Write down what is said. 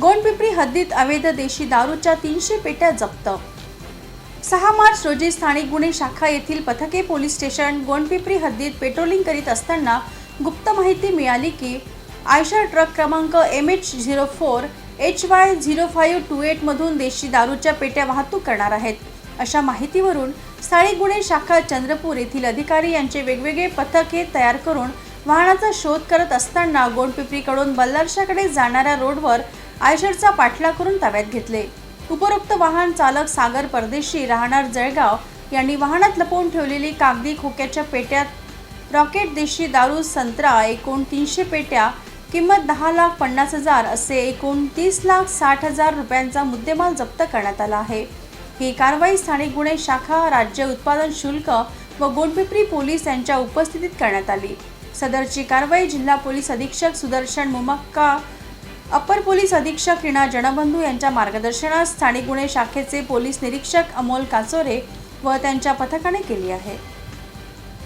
गोंडपिंपरी हद्दीत अवैध देशी दारूच्या तीनशे पेट्या जप्त. सहा मार्च रोजी स्थानिक गुन्हे शाखा येथील पथके पोलीस स्टेशन गोंडपिंपरी हद्दीत पेट्रोलिंग करीत असताना गुप्त माहिती मिळाली की आयशर ट्रक क्रमांक M H zero four H Y zero five two एटमधून देशी दारूच्या पेट्या वाहतूक करणार आहेत. अशा माहितीवरून स्थानिक गुन्हे शाखा चंद्रपूर येथील अधिकारी यांचे वेगवेगळे पथके तयार करून वाहनाचा शोध करत असताना गोंडपिपरीकडून बल्लारशाकडे जाणाऱ्या रोडवर आयशरचा पाठलाग करून ताब्यात घेतले. उपरोक्त वाहन चालक सागर परदेशी राहणार जळगाव यांनी वाहनात लपवून ठेवलेली कागदी खोक्याच्या पेट्यात रॉकेट देशी दारू संत्रा एकूण तीनशे पेट्या किंमत दहा लाख पन्नास हजार असे एकूण तीस लाख साठ हजार रुपयांचा मुद्देमाल जप्त करण्यात आला आहे. ही कारवाई स्थानिक गुन्हे शाखा राज्य उत्पादन शुल्क व गोंडपिंपरी पोलीस यांच्या उपस्थितीत करण्यात आली. सदरची कारवाई जिल्हा पोलीस अधीक्षक सुदर्शन मुमक्का अप्पर पोलीस अधीक्षक रीना जनबंधू यांच्या मार्गदर्शनात स्थानिक गुन्हे शाखेचे पोलीस निरीक्षक अमोल काचोरे व त्यांच्या पथकाने केली आहे.